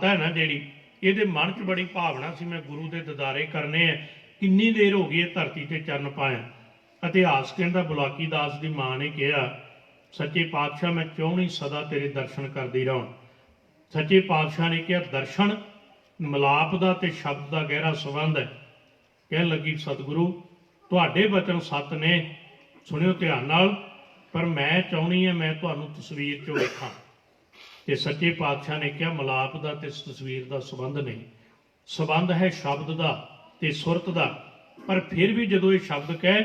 ਮਤ ਹੈ ਨਾ ਜਿਹੜੀ ਇਹਦੇ ਮਨ 'ਚ ਬੜੀ ਭਾਵਨਾ ਸੀ ਮੈਂ ਗੁਰੂ ਦੇ ਦਿਦਾਰੇ ਕਰਨੇ ਆ। ਕਿੰਨੀ ਦੇਰ ਹੋ ਗਈ ਇਹ ਧਰਤੀ ਤੇ ਚਰਨ ਪਾਇਆ। ਇਤਿਹਾਸ ਕਹਿੰਦਾ ਬੁਲਾਕੀ ਦਾਸ ਦੀ ਮਾਂ ਨੇ ਕਿਹਾ, ਸੱਚੇ ਪਾਤਸ਼ਾਹ, ਮੈਂ ਚਾਹੁੰਦੀ ਸਦਾ ਤੇਰੇ ਦਰਸ਼ਨ ਕਰਦੀ ਰਹਾਂ? ਸੱਚੇ ਪਾਤਸ਼ਾਹ ਨੇ ਕਿਹਾ, ਦਰਸ਼ਨ ਮਲਾਪ ਦਾ ਤੇ ਸ਼ਬਦ ਦਾ ਗਹਿਰਾ ਸੰਬੰਧ ਹੈ। ਕਹਿਣ ਲੱਗੀ, ਸਤਿਗੁਰੂ, ਤੁਹਾਡੇ ਬਚਨ ਸੱਤ ਨੇ। ਸੁਣਿਓ ਧਿਆਨ ਨਾਲ, ਪਰ ਮੈਂ ਚਾਹੁੰਦੀ ਹਾਂ ਮੈਂ ਤੁਹਾਨੂੰ ਤਸਵੀਰ 'ਚੋਂ ਵੇਖਾਂ। ਤੇ ਸੱਚੇ ਪਾਤਸ਼ਾਹ ਨੇ ਕਿਹਾ, ਮਲਾਪ ਦਾ ਤੇ ਤਸਵੀਰ ਦਾ ਸੰਬੰਧ ਨਹੀਂ। ਸੰਬੰਧ ਹੈ ਸ਼ਬਦ ਦਾ ਤੇ ਸੁਰਤ ਦਾ। ਪਰ ਫਿਰ ਵੀ ਜਦੋਂ ਇਹ ਸ਼ਬਦ ਕਹੇ,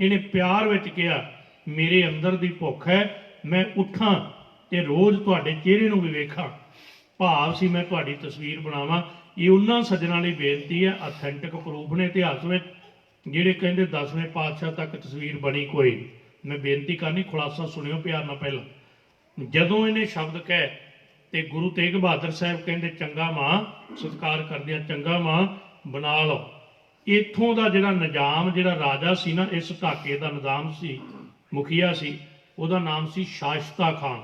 ਇਹਨੇ ਪਿਆਰ ਵਿੱਚ ਕਿਹਾ, ਮੇਰੇ ਅੰਦਰ ਦੀ ਭੁੱਖ ਹੈ, ਮੈਂ ਉੱਠਾਂ ਤੇ ਰੋਜ਼ ਤੁਹਾਡੇ ਚਿਹਰੇ ਨੂੰ ਵੀ ਵੇਖਾਂ। ਭਾਵ ਸੀ ਮੈਂ ਤੁਹਾਡੀ ਤਸਵੀਰ ਬਣਾਵਾਂ। ਇਹ ਉਹਨਾਂ ਸੱਜਣਾਂ ਲਈ ਬੇਨਤੀ ਹੈ ਅਥੈਂਟਿਕ ਪ੍ਰੂਫ ਨੇ ਇਤਿਹਾਸ ਵਿੱਚ, ਜਿਹੜੇ ਕਹਿੰਦੇ 10ਵੇਂ ਪਾਤਸ਼ਾਹ ਤੱਕ ਤਸਵੀਰ ਬਣੀ ਕੋਈ। ਮੈਂ ਬੇਨਤੀ ਕਰਨੀ, ਖੁਲਾਸਾ ਸੁਣਿਓ ਪਿਆਰ ਨਾਲ ਪਹਿਲਾਂ। ਜਦੋਂ ਇਹਨੇ ਸ਼ਬਦ ਕਹੇ ਤੇ ਗੁਰੂ ਤੇਗ ਬਹਾਦਰ ਸਾਹਿਬ ਕਹਿੰਦੇ, ਚੰਗਾ ਮਾਂ, ਸਤਿਕਾਰ ਕਰਦੇ ਆ ਚੰਗਾ ਮਾਂ, ਬਣਾ ਲਓ। ਇਥੋਂ ਦਾ ਜਿਹੜਾ ਨਿਜ਼ਾਮ, ਜਿਹੜਾ ਰਾਜਾ ਸੀ ਨਾ, ਇਸ ਢਾਕੇ ਦਾ ਨਿਜ਼ਾਮ ਸੀ, ਮੁਖੀਆ ਸੀ, ਉਹਦਾ ਨਾਮ ਸੀ ਸ਼ਾਸ਼ਤਾ ਖਾਨ।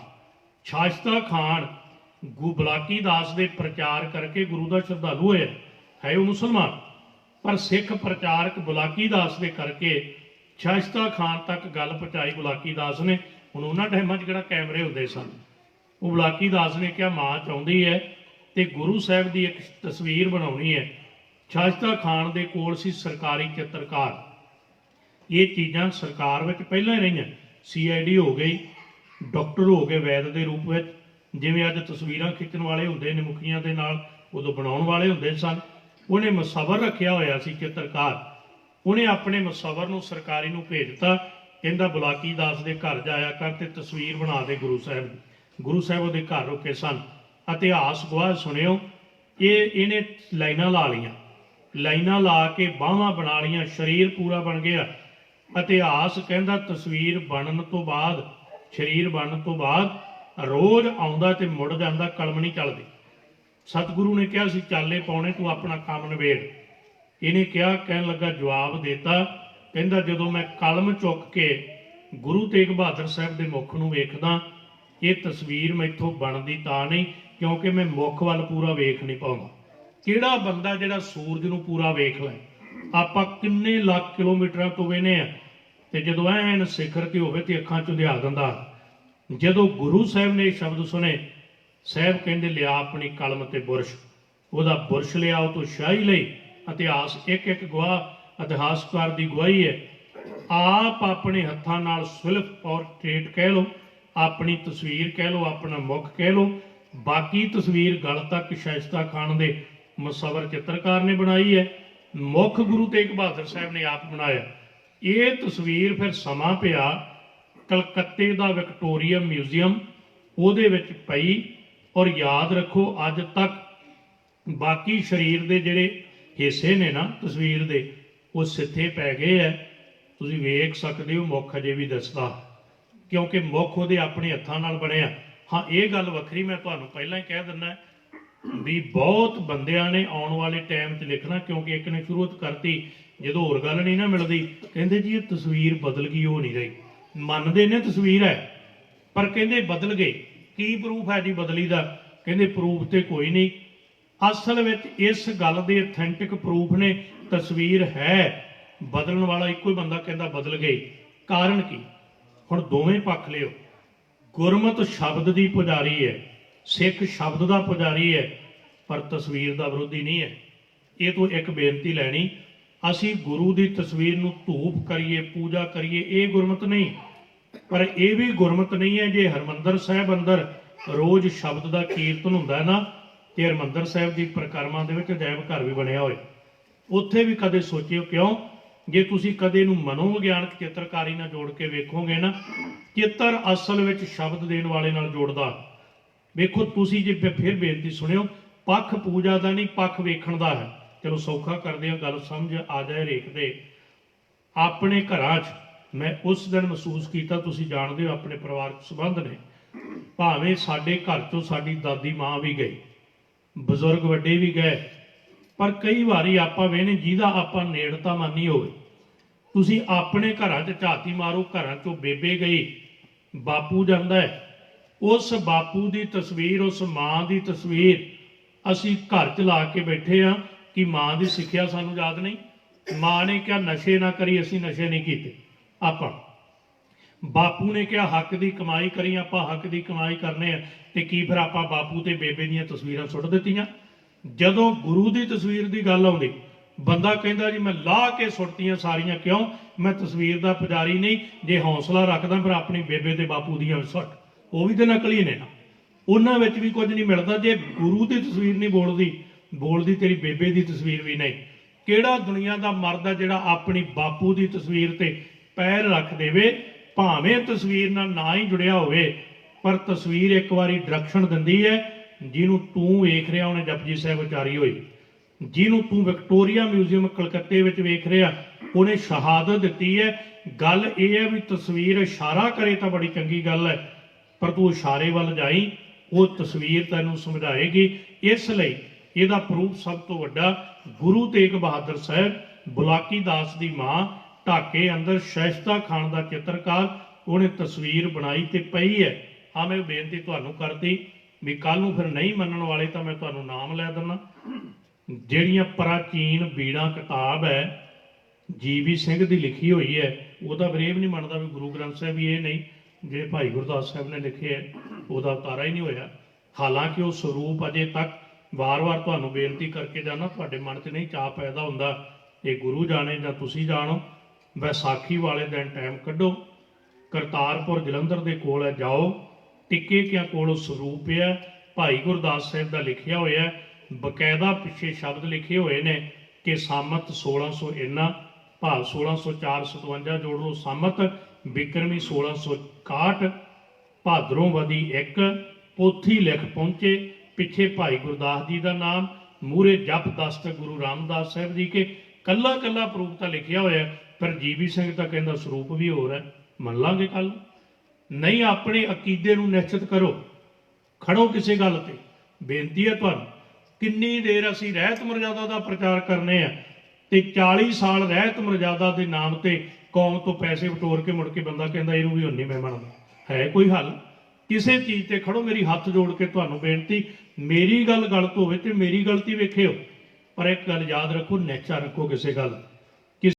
ਸ਼ਾਸ਼ਤਾ ਖਾਨ ਗੁ ਬਲਾਕੀ ਦਾਸ ਦੇ ਪ੍ਰਚਾਰ ਕਰਕੇ ਗੁਰੂ ਦਾ ਸ਼ਰਧਾਲੂ ਹੋਇਆ। ਹੈ ਉਹ ਮੁਸਲਮਾਨ? ਪਰ ਸਿੱਖ ਪ੍ਰਚਾਰਕ ਬੁਲਾਕੀ ਦਾਸ ਦੇ ਕਰਕੇ ਸ਼ਾਸ਼ਤਾ ਖਾਨ ਤੱਕ ਗੱਲ ਪਹੁੰਚਾਈ ਬੁਲਾਕੀ ਦਾਸ ਨੇ। ਹੁਣ ਉਹਨਾਂ ਟਾਈਮਾਂ 'ਚ ਕਿਹੜਾ ਕੈਮਰੇ ਹੁੰਦੇ ਸਨ? ਉਹ ਬੁਲਾਕੀ ਦਾਸ ਨੇ ਕਿਹਾ, ਮਾਂ ਚਾਹੁੰਦੀ ਹੈ ਤੇ ਗੁਰੂ ਸਾਹਿਬ ਦੀ ਇੱਕ ਤਸਵੀਰ ਬਣਾਉਣੀ ਹੈ। ਸ਼ਾਸ਼ਤਾ ਖਾਨ ਦੇ ਕੋਲ ਸੀ ਸਰਕਾਰੀ ਚਿੱਤਰਕਾਰ। ਇਹ ਚੀਜ਼ਾਂ ਸਰਕਾਰ ਵਿੱਚ ਪਹਿਲਾਂ ਹੀ ਰਹੀਆਂ। ਸੀਆਈਡੀ ਹੋ ਗਈ, ਡਾਕਟਰ ਹੋ ਗਏ ਵੈਦ ਦੇ ਰੂਪ ਵਿੱਚ, ਜਿਵੇਂ ਅੱਜ ਤਸਵੀਰਾਂ ਖਿੱਚਣ ਵਾਲੇ ਹੁੰਦੇ ਨੇ, ਮੁਖੀਆਂ ਦੇ ਨਾਲ, ਉਦੋਂ ਬਣਾਉਣ ਵਾਲੇ ਹੁੰਦੇ ਸਨ। ਉਹਨੇ ਮਸਵਰ ਰੱਖਿਆ ਹੋਇਆ ਸੀ ਚਿੱਤਰਕਾਰ। ਉਹਨੇ ਆਪਣੇ ਮਸਵਰ ਨੂੰ ਸਰਕਾਰੀ ਨੂੰ ਭੇਜਤਾ ਕਹਿੰਦਾ, ਬੁਲਾਕੀ ਦਾਸ ਦੇ ਘਰ ਜਾਇਆ ਕਰ ਤੇ ਤਸਵੀਰ ਬਣਾ ਦੇ ਗੁਰੂ ਸਾਹਿਬ ਦੀ। ਗੁਰੂ ਸਾਹਿਬ ਉਹਦੇ ਘਰ ਰੁਕੇ ਸਨ। ਇਤਿਹਾਸ ਗਵਾਹ ਸੁਣਿਓ, ਇਹ ਇਹਨੇ ਲਾਈਨਾਂ ਲਾ ਲਈਆਂ। ਲਾਈਨਾਂ ਲਾ ਕੇ ਬਾਹਾਂ ਬਣਾ ਲਈਆਂ, ਸਰੀਰ ਪੂਰਾ ਬਣ ਗਿਆ। ਇਤਿਹਾਸ ਕਹਿੰਦਾ ਤਸਵੀਰ ਬਣਨ ਤੋਂ ਬਾਅਦ, ਸਰੀਰ ਬਣਨ ਤੋਂ ਬਾਅਦ ਰੋਜ਼ ਆਉਂਦਾ ਤੇ ਮੁੜ ਜਾਂਦਾ, ਕਲਮ ਨਹੀਂ ਚੱਲਦੀ। ਸਤਿਗੁਰੂ ਨੇ ਕਿਹਾ ਸੀ, ਚਾਲੇ ਪਾਉਣੇ ਤੂੰ ਆਪਣਾ ਕੰਮ ਨਿਬੇੜ। ਇਹਨੇ ਕਿਹਾ, ਕਹਿਣ ਲੱਗਾ, ਜਵਾਬ ਦਿੱਤਾ, ਕਹਿੰਦਾ, ਜਦੋਂ ਮੈਂ ਕਲਮ ਚੁੱਕ ਕੇ ਗੁਰੂ ਤੇਗ ਬਹਾਦਰ ਸਾਹਿਬ ਦੇ ਮੁਖ ਨੂੰ ਵੇਖਦਾ ਇਹ ਤਸਵੀਰ ਮੈਥੋਂ ਬਣਦੀ ਤਾਂ ਨਹੀਂ, ਕਿਉਂਕਿ ਮੈਂ ਮੁੱਖ ਵੱਲ ਪੂਰਾ ਵੇਖ ਨਹੀਂ ਪਾਉਂਦਾ। ਕਿਹੜਾ ਬੰਦਾ ਜਿਹੜਾ ਸੂਰਜ ਨੂੰ ਪੂਰਾ ਵੇਖ ਲੈ? ਆਪਾਂ ਕਿੰਨੇ ਲੱਖ ਕਿਲੋਮੀਟਰਾਂ ਤੋਂ ਵੇਨੇ ਆ, ਤੇ ਜਦੋਂ ਐਨ ਸਿਖਰ ਤੇ ਹੋਵੇ ਤੇ ਅੱਖਾਂ ਚੋਂ ਦਿਆ ਦਿੰਦਾ। ਜਦੋਂ ਗੁਰੂ ਸਾਹਿਬ ਨੇ ਸ਼ਬਦ ਸੁਨੇ ਸਾਹਿਬ ਕਹਿੰਦੇ, ਲਿਆ ਆਪਣੀ ਕਲਮ ਤੇ ਬੁਰਸ਼। ਉਹਦਾ ਬੁਰਸ਼ ਲਿਆ, ਉਹ ਤੋਂ ਸ਼ਾਹੀ ਲਈ। ਇਤਿਹਾਸ ਇੱਕ ਇੱਕ ਗਵਾਹ ਇਤਿਹਾਸਕਾਰ ਦੀ ਗਵਾਹੀ ਹੈ। ਆਪ ਆਪਣੇ ਹੱਥਾਂ ਨਾਲ ਸੁਲਫ ਔਰ ਟ੍ਰੇਟ ਕਹਿ ਲਓ ਆਪਣੀ ਤਸਵੀਰ ਕਹਿ ਲਓ, ਆਪਣਾ ਮੁਖ ਕਹਿ ਲਓ। ਬਾਕੀ ਤਸਵੀਰ ਗਲ ਤੱਕ ਸ਼ਾਇਸਤਾ ਖਾਨ ਦੇ ਮਸਵਰ ਚਿੱਤਰਕਾਰ ਨੇ ਬਣਾਈ ਹੈ। ਮੁੱਖ ਗੁਰੂ ਤੇਗ ਬਹਾਦਰ ਸਾਹਿਬ ਨੇ ਆਪ ਬਣਾਇਆ। ਇਹ ਤਸਵੀਰ ਫਿਰ ਸਮਾਂ ਪਿਆ ਕਲਕੱਤੇ ਦਾ ਵਿਕਟੋਰੀਆ ਮਿਊਜ਼ੀਅਮ, ਉਹਦੇ ਵਿੱਚ ਪਈ ਔਰ ਯਾਦ ਰੱਖੋ, ਅੱਜ ਤੱਕ ਬਾਕੀ ਸਰੀਰ ਦੇ ਜਿਹੜੇ ਹਿੱਸੇ ਨੇ ਨਾ ਤਸਵੀਰ ਦੇ, ਉਹ ਸਿੱਥੇ ਪੈ ਗਏ ਐ ਤੁਸੀਂ ਵੇਖ ਸਕਦੇ ਹੋ, ਮੁੱਖ ਅਜੇ ਵੀ ਦੱਸਦਾ। ਕਿਉਂਕਿ ਮੁੱਖ ਉਹਦੇ ਆਪਣੇ ਹੱਥਾਂ ਨਾਲ ਬਣਿਆ ਹਾਂ, ਇਹ ਗੱਲ ਵੱਖਰੀ ਮੈਂ ਤੁਹਾਨੂੰ ਪਹਿਲਾਂ ਹੀ ਕਹਿ ਦਿੰਦਾ ਵੀ ਬਹੁਤ ਬੰਦਿਆਂ ਨੇ ਆਉਣ ਵਾਲੇ ਟਾਈਮ 'ਚ ਲਿਖਣਾ ਕਿਉਂਕਿ ਇੱਕ ਨੇ ਸ਼ੁਰੂਆਤ ਕਰਤੀ, ਜਦੋਂ ਹੋਰ ਗੱਲ ਨਹੀਂ ਨਾ ਮਿਲਦੀ, ਕਹਿੰਦੇ ਜੀ ਇਹ ਤਸਵੀਰ ਬਦਲ ਗਈ, ਉਹ ਨਹੀਂ ਰਹੀ। ਮੰਨਦੇ ਨੇ ਤਸਵੀਰ ਹੈ, ਪਰ ਕਹਿੰਦੇ ਬਦਲ ਗਏ। ਕੀ ਪ੍ਰੂਫ ਹੈ ਜੀ ਬਦਲੀ ਦਾ? ਕਹਿੰਦੇ ਪ੍ਰੂਫ ਤੇ ਕੋਈ ਨਹੀਂ। ਅਸਲ ਵਿੱਚ ਇਸ ਗੱਲ ਦੇ ਅਥੈਂਟਿਕ ਪ੍ਰੂਫ ਨੇ ਤਸਵੀਰ ਹੈ। ਬਦਲਣ ਵਾਲਾ ਇੱਕੋ ਹੀ ਬੰਦਾ ਕਹਿੰਦਾ ਬਦਲ ਗਈ ਕਾਰਨ ਕੀ? ਹੁਣ ਦੋਵੇਂ ਪੱਖ ਲਿਓ। ਗੁਰਮਤ ਸ਼ਬਦ ਦੀ ਪੁਜਾਰੀ ਹੈ, ਸਿੱਖ ਸ਼ਬਦ ਦਾ ਪੁਜਾਰੀ ਹੈ, ਪਰ ਤਸਵੀਰ ਦਾ ਵਿਰੋਧੀ ਨਹੀਂ ਹੈ। ਇਹ ਤੋਂ ਇੱਕ ਬੇਨਤੀ ਲੈਣੀ, ਅਸੀਂ ਗੁਰੂ ਦੀ ਤਸਵੀਰ ਨੂੰ ਧੂਪ ਕਰੀਏ, ਪੂਜਾ ਕਰੀਏ, ਇਹ ਗੁਰਮਤ ਨਹੀਂ। ਪਰ ਇਹ ਵੀ ਗੁਰਮਤ ਨਹੀਂ ਹੈ ਜੇ ਹਰਮੰਦਰ ਸਾਹਿਬ ਅੰਦਰ ਰੋਜ਼ ਸ਼ਬਦ ਦਾ ਕੀਰਤਨ ਹੁੰਦਾ ਹੈ ਨਾ, ਤੇ ਹਰਮੰਦਰ ਸਾਹਿਬ ਦੀ ਪ੍ਰਕਰਮਾਂ ਦੇ ਵਿੱਚ ਅਜਾਇਬ ਘਰ ਵੀ ਬਣਿਆ ਹੋਇਆ ਉੱਥੇ ਵੀ ਕਦੇ ਸੋਚਿਓ ਕਿਉਂ? ਜੇ ਤੁਸੀਂ ਕਦੇ ਨੂੰ ਮਨੋਵਿਗਿਆਨਕ ਚਿੱਤਰਕਾਰੀ ਨਾਲ ਜੋੜ ਕੇ ਵੇਖੋਗੇ ਨਾ, ਚਿੱਤਰ ਅਸਲ ਵਿੱਚ ਸ਼ਬਦ ਦੇਣ ਵਾਲੇ ਨਾਲ ਜੋੜਦਾ। ਵੇਖੋ, ਤੁਸੀਂ ਜੇ ਫਿਰ ਬੇਨਤੀ ਸੁਣਿਓ, ਪੱਖ ਪੂਜਾ ਦਾ ਨਹੀਂ, ਪੱਖ ਵੇਖਣ ਦਾ ਹੈ। ਚਲੋ ਸੌਖਾ ਕਰਦੇ ਆ ਗੱਲ ਸਮਝ ਆ ਜਾਏ ਰੇਖ ਦੇ ਆਪਣੇ ਘਰਾਂ 'ਚ ਮੈਂ ਉਸ ਦਿਨ ਮਹਿਸੂਸ ਕੀਤਾ, ਤੁਸੀਂ ਜਾਣਦੇ ਹੋ ਆਪਣੇ ਪਰਿਵਾਰਕ ਸੰਬੰਧ ਨੇ। ਭਾਵੇਂ ਸਾਡੇ ਘਰ 'ਚੋਂ ਸਾਡੀ ਦਾਦੀ ਮਾਂ ਵੀ ਗਈ, ਬਜ਼ੁਰਗ ਵੱਡੇ ਵੀ ਗਏ, ਪਰ ਕਈ ਵਾਰੀ ਆਪਾਂ ਵੇਨੇ ਜਿਹਦਾ ਆਪਾਂ ਨੇੜਤਾ ਮੰਨੀ ਹੋਵੇ। ਤੁਸੀਂ ਆਪਣੇ ਘਰਾਂ 'ਚ ਝਾਤੀ ਮਾਰੋ, ਘਰਾਂ 'ਚੋਂ ਬੇਬੇ ਗਈ, ਬਾਪੂ ਜਾਂਦਾ ਹੈ। ਉਸ ਬਾਪੂ ਦੀ ਤਸਵੀਰ, ਉਸ ਮਾਂ ਦੀ ਤਸਵੀਰ ਅਸੀਂ ਘਰ ਚ ਲਾ ਕੇ ਬੈਠੇ ਆ ਕਿ ਮਾਂ ਦੀ ਸਿੱਖਿਆ ਸਾਨੂੰ ਯਾਦ ਨਹੀਂ। ਮਾਂ ਨੇ ਕਿਹਾ, ਨਸ਼ੇ ਨਾ ਕਰੀ, ਅਸੀਂ ਨਸ਼ੇ ਨਹੀਂ ਕੀਤੇ। ਆਪਾਂ, ਬਾਪੂ ਨੇ ਕਿਹਾ, ਹੱਕ ਦੀ ਕਮਾਈ ਕਰੀ, ਆਪਾਂ ਹੱਕ ਦੀ ਕਮਾਈ ਕਰਨੇ ਆ। ਤੇ ਕੀ ਫਿਰ ਆਪਾਂ ਬਾਪੂ ਤੇ ਬੇਬੇ ਦੀਆਂ ਤਸਵੀਰਾਂ ਸੁੱਟ ਦਿੱਤੀਆਂ? ਜਦੋਂ ਗੁਰੂ ਦੀ ਤਸਵੀਰ ਦੀ ਗੱਲ ਆਉਂਦੀ ਬੰਦਾ ਕਹਿੰਦਾ ਜੀ, ਮੈਂ ਲਾਹ ਕੇ ਸੁੱਟਤੀਆਂ ਸਾਰੀਆਂ, ਕਿਉਂ? ਮੈਂ ਤਸਵੀਰ ਦਾ ਪੁਜਾਰੀ ਨਹੀਂ। ਜੇ ਹੌਸਲਾ ਰੱਖਦਾ ਫਿਰ ਆਪਣੀ ਬੇਬੇ ਤੇ ਬਾਪੂ ਦੀਆਂ ਸੁੱਟ। ਉਹ ਵੀ ਤੇ ਨਕਲੀ ਨੇ ਨਾ। ਉਹਨਾਂ ਵਿੱਚ ਵੀ ਕੁਝ ਨਹੀਂ ਮਿਲਦਾ। ਜੇ ਗੁਰੂ ਦੀ ਤਸਵੀਰ ਨਹੀਂ ਬੋਲਦੀ ਬੋਲਦੀ ਤੇਰੀ ਬੇਬੇ ਦੀ ਤਸਵੀਰ ਵੀ ਨਹੀਂ। ਕਿਹੜਾ ਦੁਨੀਆ ਦਾ ਮਰਦ ਆ ਜਿਹੜਾ ਆਪਣੀ ਬਾਪੂ ਦੀ ਤਸਵੀਰ ਤੇ ਪੈਰ ਰੱਖ ਦੇਵੇ? ਭਾਵੇਂ ਤਸਵੀਰ ਨਾਲ ਨਾ ਹੀ ਜੁੜਿਆ ਹੋਵੇ, ਪਰ ਤਸਵੀਰ ਇੱਕ ਵਾਰੀ ਡਾਇਰੈਕਸ਼ਨ ਦਿੰਦੀ ਹੈ, ਜਿਹਨੂੰ ਤੂੰ ਵੇਖ ਰਿਹਾ, ਉਹਨੇ ਜਪਜੀ ਸਾਹਿਬ ਉਚਾਰੀ ਹੋਈ। ਜਿਹਨੂੰ ਤੂੰ ਵਿਕਟੋਰੀਆ ਮਿਊਜ਼ੀਅਮ ਕਲਕੱਤੇ ਵਿੱਚ ਵੇਖ ਰਿਹਾ, ਉਹਨੇ ਸ਼ਹਾਦਤ ਦਿੱਤੀ ਹੈ। ਗੱਲ ਇਹ ਹੈ ਵੀ ਤਸਵੀਰ ਇਸ਼ਾਰਾ ਕਰੇ ਤਾਂ ਬੜੀ ਚੰਗੀ ਗੱਲ ਹੈ, ਪਰ ਤੂੰ ਇਸ਼ਾਰੇ ਵੱਲ ਜਾਈ, ਉਹ ਤਸਵੀਰ ਤੈਨੂੰ ਸਮਝਾਏਗੀ। ਇਸ ਲਈ ਇਹਦਾ ਪ੍ਰੂਫ ਸਭ ਤੋਂ ਵੱਡਾ ਗੁਰੂ ਤੇਗ ਬਹਾਦਰ ਸਾਹਿਬ, ਬੁਲਾਕੀ ਦਾਸ ਦੀ ਮਾਂ, ਢਾਕੇ ਅੰਦਰ ਸ਼ੈਸ਼ਤਾ ਖਾਨ ਦਾ ਚਿੱਤਰਕਾਰ, ਉਹਨੇ ਤਸਵੀਰ ਬਣਾਈ ਤੇ ਪਈ ਹੈ। ਆ ਮੈਂ ਬੇਨਤੀ ਤੁਹਾਨੂੰ ਕਰਦੀ ਵੀ ਕੱਲ ਨੂੰ ਫਿਰ ਨਹੀਂ ਮੰਨਣ ਵਾਲੇ ਤਾਂ ਮੈਂ ਤੁਹਾਨੂੰ ਨਾਮ ਲੈ ਦਿੰਦਾ। ਜਿਹੜੀਆਂ ਪ੍ਰਾਚੀਨ ਬੀੜਾਂ ਕਿਤਾਬ ਹੈ, ਜੀਵੀ ਸਿੰਘ ਦੀ ਲਿਖੀ ਹੋਈ ਹੈ, ਉਹਦਾ ਬਰੇਵ ਨਹੀਂ ਮੰਨਦਾ ਵੀ ਗੁਰੂ ਗ੍ਰੰਥ ਸਾਹਿਬ ਵੀ ਇਹ ਨਹੀਂ, ਜਿਹੜੇ ਭਾਈ ਗੁਰਦਾਸ ਸਾਹਿਬ ਨੇ ਲਿਖੇ ਹੈ, ਉਹਦਾ ਉਤਾਰਾ ਹੀ ਨਹੀਂ ਹੋਇਆ। ਹਾਲਾਂਕਿ ਉਹ ਸਰੂਪ ਅਜੇ ਤੱਕ ਵਾਰ-ਵਾਰ ਤੁਹਾਨੂੰ ਬੇਨਤੀ ਕਰਕੇ ਜਾਣਾ ਤੁਹਾਡੇ ਮਨ 'ਚ ਨਹੀਂ ਚਾਹ ਪੈਦਾ ਹੁੰਦਾ, ਇਹ ਗੁਰੂ ਜਾਣੇ ਜਾਂ ਤੁਸੀਂ ਜਾਣੋ, ਵਿਸਾਖੀ ਵਾਲੇ ਦਿਨ ਟਾਈਮ ਕੱਢੋ, ਕਰਤਾਰਪੁਰ ਜਲੰਧਰ ਦੇ ਕੋਲ ਹੈ, ਜਾਓ, ਟਿੱਕੇ ਕਿਆ ਕੋਲ ਉਹ ਸਰੂਪ ਹੈ ਭਾਈ ਗੁਰਦਾਸ ਸਾਹਿਬ ਦਾ ਲਿਖਿਆ ਹੋਇਆ ਹੈ ਬਕਾਇਦਾ ਪਿੱਛੇ ਸ਼ਬਦ ਲਿਖੇ ਹੋਏ ਨੇ ਕਿ ਸਾਮਤ 1600 ਇੰਨਾ, ਭਾਵ 1604 57 ਜੋੜ ਲਓ ਸਾਮਤ ਬਿਕਰਮੀ 1661 ਭਾਦਰੋਂ ਵਦੀ ਇੱਕ, ਪੋਥੀ ਲਿਖ ਪਹੁੰਚੇ, ਪਿੱਛੇ ਭਾਈ ਗੁਰਦਾਸ ਜੀ ਦਾ ਨਾਮ ਮੂਰੇ ਜਪ ਦਸਤ ਗੁਰੂ ਰਾਮਦਾਸ ਸਾਹਿਬ ਜੀ ਕੇ ਕੱਲਾ ਕੱਲਾ ਪ੍ਰੂਫ ਤਾਂ ਲਿਖਿਆ ਹੋਇਆ, ਪਰ ਜੀਵੀ ਸਿੰਘ ਤਾਂ ਕਹਿੰਦਾ ਸਰੂਪ ਵੀ ਹੋਰ ਹੈ। ਮੰਨ ਲਾਂਗੇ ਕੱਲ ਨਹੀਂ, ਆਪਣੇ ਅਕੀਦੇ ਨੂੰ ਨਿਸ਼ਚਿਤ ਕਰੋ। ਖੜੋ ਕਿਸੇ ਗੱਲ ਤੇ। ਬੇਨਤੀ ਹੈ ਤੁਹਾਨੂੰ ਕਿੰਨੀ ਦੇਰ ਅਸੀਂ ਰਹਿਤ ਮਰਜ਼ਾਦਾ ਦਾ ਪ੍ਰਚਾਰ ਕਰਨੇ ਆ ਤੇ 40 ਸਾਲ ਰਹਿਤ ਮਰਜ਼ਾਦਾ ਦੇ ਨਾਮ ਤੇ ਕੌਮ ਤੋਂ ਪੈਸੇ ਵਟੋਰ ਕੇ ਮੁੜ ਕੇ ਬੰਦਾ ਕਹਿੰਦਾ ਇਹਨੂੰ ਵੀ ਹੁਣ ਨਹੀਂ ਮੈਂ ਮੰਨਦਾ। ਹੈ ਕੋਈ ਹੱਲ? ਕਿਸੇ ਚੀਜ਼ ਤੇ ਖੜੋ, ਮੇਰੀ ਹੱਥ ਜੋੜ ਕੇ ਤੁਹਾਨੂੰ ਬੇਨਤੀ, ਮੇਰੀ ਗੱਲ ਗਲਤ ਹੋਵੇ ਤੇ ਮੇਰੀ ਗਲਤੀ ਵੇਖਿਓ। ਪਰ ਇੱਕ ਗੱਲ ਯਾਦ ਰੱਖੋ, ਨੇਚਾ ਰੱਖੋ ਕਿਸੇ ਗੱਲ